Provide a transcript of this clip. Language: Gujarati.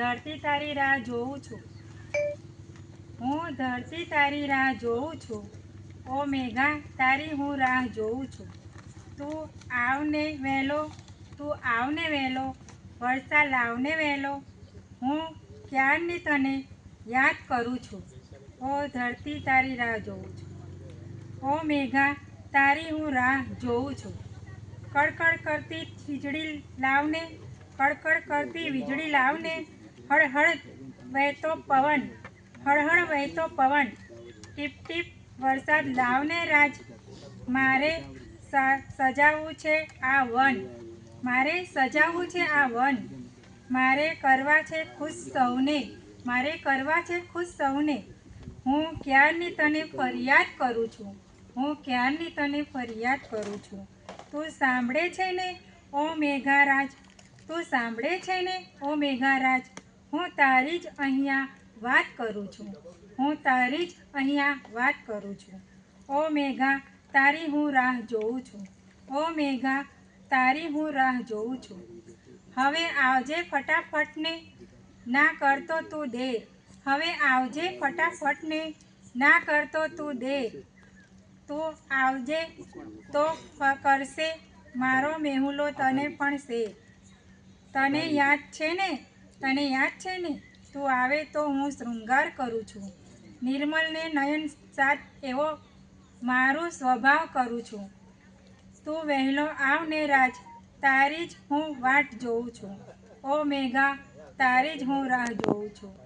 ધરતી તારી રાહ જોઉં છું. હું ધરતી તારી રાહ જોઉં છું. ઓ મેઘા, તારી હું રાહ જોઉં છું. તું આવને વહેલો, તું આવને વહેલો, વરસાદ લાવને વહેલો. હું ક્યારની તને યાદ કરું છું? ઓ ધરતી તારી રાહ જોઉં છું. ઓ મેઘા, તારી હું રાહ જોઉં છું. કડકડ કરતી વીજળી લાવને કડકડ કરતી વીજળી લાવને હળહળ વહેતો પવન, હળહળ વહેતો પવન, ટીપ ટીપ વરસાદ લાવને રાજ, મારે સજાવવું છે આ વન, મારે સજાવવું છે આ વન, મારે કરવા છે ખુશ સૌને, મારે કરવા છે ખુશ સૌને, હું ક્યારની તને ફરિયાદ કરું છું, હું ક્યારની તને ફરિયાદ કરું છું, તું સાંભળે છે ને, ઓ મેઘારાજ, તું સાંભળે છે ને, ઓ મેઘારાજ? હું તારી જ અહીંયા વાત કરું છું. હું તારી જ અહીંયા વાત કરું છું. ઓ મેઘા, તારી હું રાહ જોઉં છું. ઓ મેઘા, તારી હું રાહ જોઉં છું. હવે આવજે ફટાફટને ના કરતો તું દેર હવે આવજે ફટાફટને ના કરતો તું દેર તું આવજે તો કરશે મારો મેહુલો તને પણ શેર. તને યાદ છે ને? તને યાદ છે ને? તું આવે તો હું શૃંગાર કરું છું. નિર્મલને નયન સાથ એવો મારો સ્વભાવ કરું છું. તું વહેલો આવ ને રાજ, તારી જ હું વાટ જોઉં છું. ઓ મેઘા, તારી જ હું રાહ જોઉં છું.